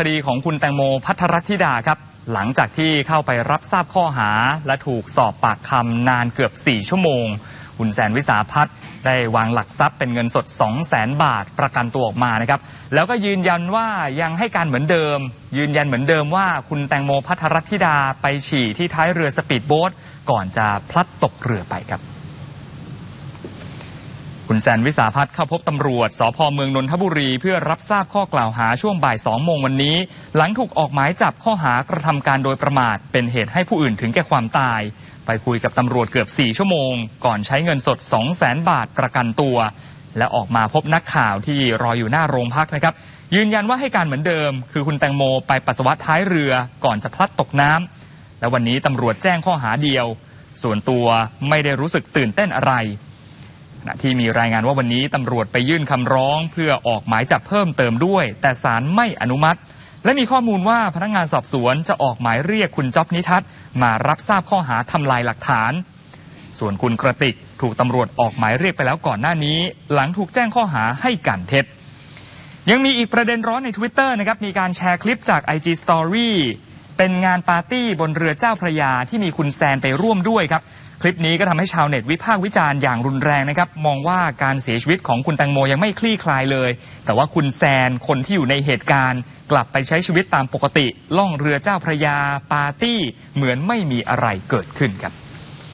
คดีของคุณแตงโมพัทรธิดาครับ หลังจากที่เข้าไปรับทราบข้อหา และถูกสอบปากคำนานเกือบ 4 ชั่วโมง คุณแซนวิสาพัฒน์ได้วางหลักทรัพย์เป็นเงินสด 2 0 0แสนบาทประกันตัวออกมานะครับ แล้วก็ยืนยันว่ายังให้การเหมือนเดิม ยืนยันเหมือนเดิมว่าคุณแตงโมพัทรธิดาไปฉี่ที่ท้ายเรือสปีดโบ๊ทก่อนจะพลัดตกเรือไปครับ คุณแซนวิสาพัฒน์เข้าพบตำรวจสพเมืองนนทบุรี เพื่อรับทราบข้อกล่าวหาช่วงบ่ายสองโมงวันนี้ หลังถูกออกหมายจับข้อหากระทำการโดยประมาท เป็นเหตุให้ผู้อื่นถึงแก่ความตาย ไปคุยกับตำรวจเกือบ 4 ชั่วโมง ก่อนใช้เงินสด 2 0 0แสนบาทประกันตัว และออกมาพบนักข่าวที่รออยู่หน้าโรงพักนะครับ ยืนยันว่าให้การเหมือนเดิม คือคุณแตงโมไปปัสสาวะท้ายเรือก่อนจะพลัดตกน้ำและวันนี้ตำรวจแจ้งข้อหาเดียว ส่วนตัวไม่ได้รู้สึกตื่นเต้นอะไร ขณะที่มีรายงานว่าวันนี้ตำรวจไปยื่นคำร้อง เพื่อออกหมายจับเพิ่มเติมด้วย แต่ศาลไม่อนุมัติ และมีข้อมูลว่าพนักงานสอบสวนจะออกหมายเรียกคุณจ๊อบนิทัศน์มารับทราบข้อหาทำลายหลักฐาน ส่วนคุณกระติกถูกตำรวจออกหมายเรียกไปแล้วก่อนหน้านี้ หลังถูกแจ้งข้อหาให้การเท็จ ยังมีอีกประเด็นร้อนใน Twitter นะครับมีการแชร์คลิปจาก IG Story เป็นงานปาร์ตี้บนเรือเจ้าพระยาที่มีคุณแซนไปร่วมด้วยครับ คลิปนี้ก็ทำให้ชาวเน็ตวิพากษ์วิจารณ์อย่างรุนแรงนะครับ มองว่าการเสียชีวิตของคุณแตงโมยังไม่คลี่คลายเลย แต่ว่าคุณแซนคนที่อยู่ในเหตุการณ์ กลับไปใช้ชีวิตตามปกติ ล่องเรือเจ้าพระยาปาร์ตี้ เหมือนไม่มีอะไรเกิดขึ้นครับ